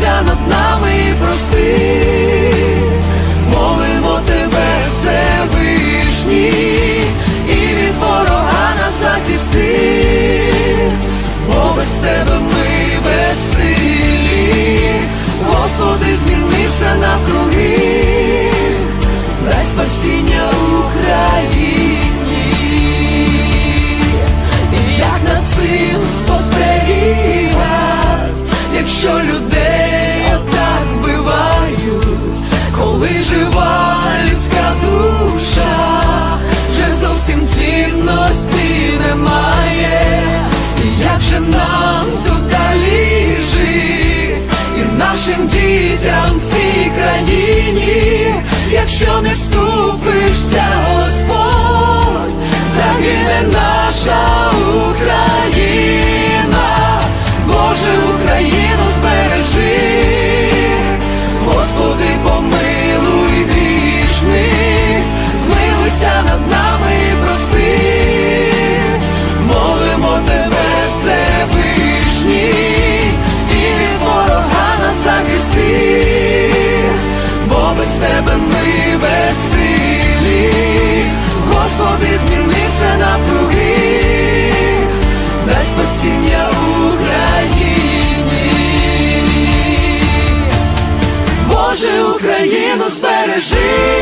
змилуйся над нами і прости. Молимо тебе, Всевишній, і від ворога нас захисти, бо без тебе ми безсилі, країні, якщо не вступишся, Господь, загине наша Nos Perejil